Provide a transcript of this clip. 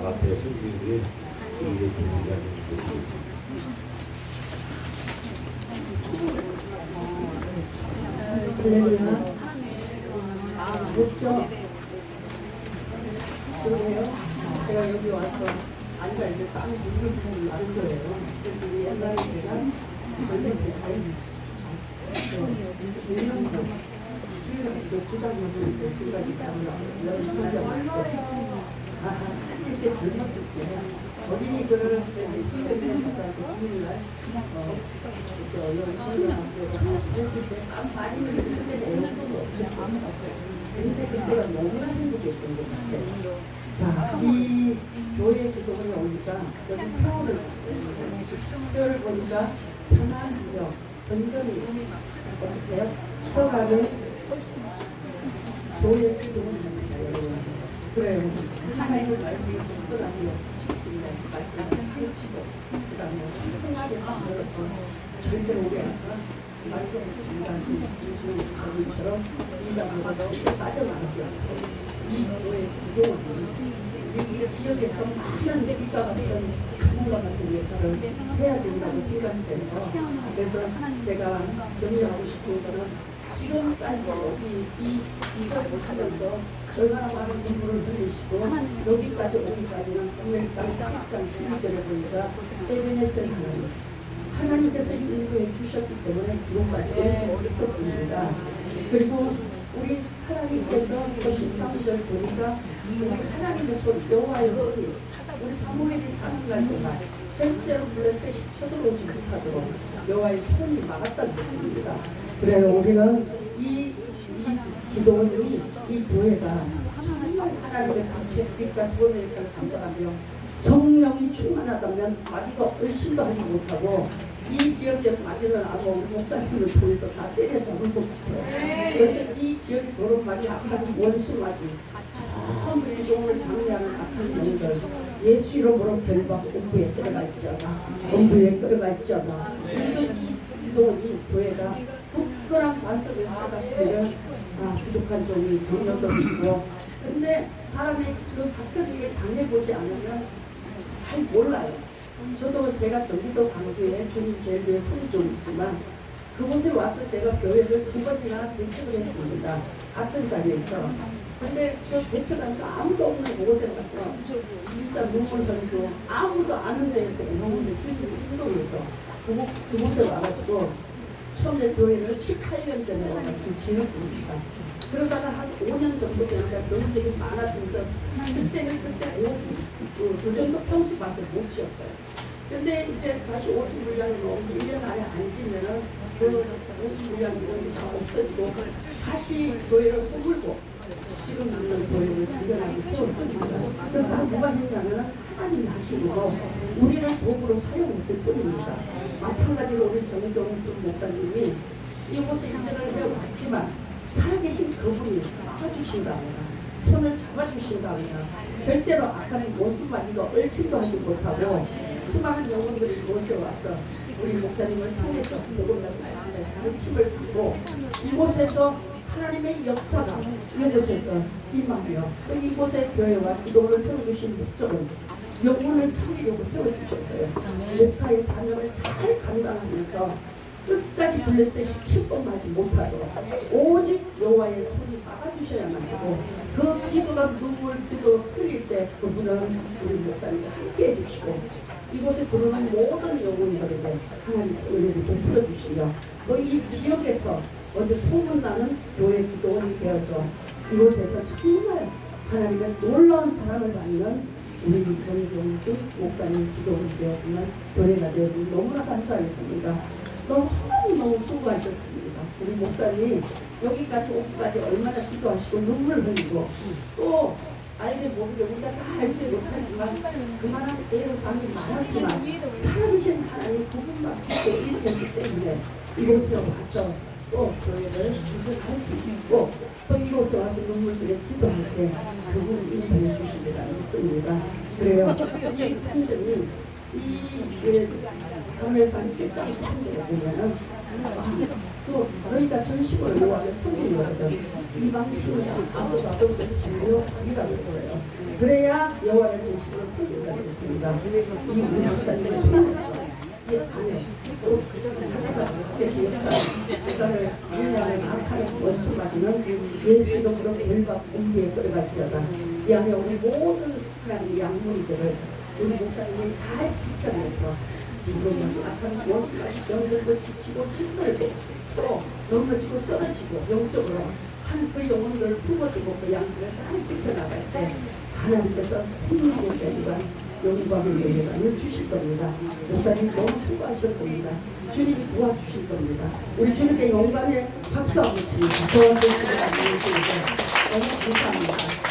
아가페 선생님들이 이게 준비가 할렐루야. 묻죠? 그러네요. 제가 여기 와서 앉아 있는 땀이 물을 좀 나는 거예요. 옛날에 제가 때 유명한 주일학교 부장이었을 때 생각이 나요. 아, 그때 젊었을 때 어린이들을 어, 그때 어려운 청년학교를 했을 때땀 많이 흘릴 때 에어컨도 없었고 근데 그때가 너무나 행복했던 것 같아요. 자, 이 교회 기도원에 오니까 여기 표를. 표를 보니까 편안하죠. 건전히 어떻게요? 서가를 교회 기도원입니다, 여러분. 그래서 제가 격려하고 싶은 거는 지금까지 여기 이 비가 못하면서 얼마나 많은 눈물을 흘리시고 여기까지 오기까지는 3일상 7장 12절에 보니까 에베네셀 하나님 하나님께서 인도해 주셨기 때문에 이곳까지 올수 있었습니다. 그리고 우리 하나님께서 또 13절 보니까 우리 하나님의 소리, 여호와의 소리, 우리 사무엘이 사는 날 동안 절대로 블레셋이 쳐들어오지 못하도록 여호와의 손이 막았다는 것입니다. 그래요. 우리는 이, 이 기도원이 이 교회가 정말 하나님의 강체 빛과 소원의 역할을 감당하며 성령이 충만하다면 마귀가 얼씬도 하지 못하고 이 지역의 마귀는 아마 우리 목사님을 통해서 다 때려잡을 것 같아요. 그래서 이 지역의 도로 마귀 악한 원수 마귀 처음 기도원을 방해하는 악한 영들 예수 이름으로 결박 공부에 끌어갈지어다. 공부에 끌어갈지어다. 그래서 이 기도원이 교회가 특별한 반석을 쌓아가시면 아, 부족한 종이 경력도 있고. 근데 사람이 그 같은 일을 당해보지 않으면 잘 몰라요. 저도 제가 경기도 광주에 주님 제일교회 성종이지만 그곳에 와서 제가 교회를 두 번이나 대책을 했습니다. 같은 자리에서. 근데 그 대책하면서 아무도 없는 그곳에 가서 진짜 눈물 흘리고 아무도 아는 데에 주님 인도에서 그곳, 그곳에 와가지고 처음에 교회를 7, 8년 전에 와가지고 지냈습니다. 그러다가 한 5년 정도 되니까 교인들이 많아지면서 그때는 그때 그 정도 평수밖에 못 지었어요. 근데 이제 다시 50물량이 넘어서 1년 안에 안 지면은 그 50물량이 다 없어지고 다시 교회를 꾸물고 지금 있는 교회를 단련하게 세웠습니다. 다 누가 했냐면 하나님이 하신 거 우리를 도구로 사용했을 뿐입니다. 마찬가지로 우리 정동준 목사님이 이곳에 인전을 해왔지만 살아계신 그분이 막아주신다거나 손을 잡아주신다거나 절대로 악한 모습만이가 얼씬도 하지 못하고 수많은 영혼들이 이곳에 와서 우리 목사님을 통해서 복음과 말씀의 가르침을 받고 이곳에서 하나님의 역사가 이곳에서 임하며 또 이곳의 교회와 기도를 세워주신 목적은 영혼을 살리려고 세워주셨어요. 목사의 사명을 잘 감당하면서 끝까지 블레셋이 침범하지 못하도록 오직 여호와의 손이 막아주셔야만 하고 그 기도가 눈물 기도 흘릴 때 그분은 우리 목사님과 함께 해주시고 이곳에 들어오는 모든 영혼들에게 하나님의 은혜를 베풀어 주시며 또 이 지역에서 어제 소문나는 교회 기도원이 되어서 이곳에서 정말 하나님의 놀라운 사랑을 받는 우리 정종수 목사님 기도원이 되었으면 교회가 되었으면 너무나 감사하겠습니다. 너무너무 수고하셨습니다. 우리 목사님 여기까지 오기까지 얼마나 기도하시고 눈물 흘리고 또 알게 모르게 우리가 다 알지 못하지만 그만한 애로사항이 많았지만 살아계신 하나님 그분만 일치했기 때문에 이곳에 와서 또 교회를 구성할 수 있고 또 이곳에 와서 눈물들에 기도할 때 그분을 인도해 주시리라 믿습니다. 그래요. 이 성전이 이 예, 3월 37장 3절에 보면은 너희가 전식을 요하며 섬기거든 이방 신이야 아무도 아버지 주요 이라고 그래요. 그래야 여호와를 진심으로 섬긴다 그랬습니다. 이 문화가 있어요. 이 안에 또 인간의 나타낸 원수가지는 예수도 그런 별과 공기에 끌어갈지어다. 이 안에 우리 모든 하나님 양무리들을 우리 목사님이 잘 지켜내서 이런 나타난 원수가 영들도 지치고 힘들고 또 넘어지고 쓰러지고 영적으로 한그 영혼들을 품어주고 그 양들을 잘 지켜나갈 때 하나님께서 생명의 자리가 영광의 예배관을 주실 겁니다. 목사님 너무 수고하셨습니다. 주님이 도와주실 겁니다. 우리 주님께 영광의 박수 한번 칩니다. 도와주시고 나주시니까 너무 감사합니다.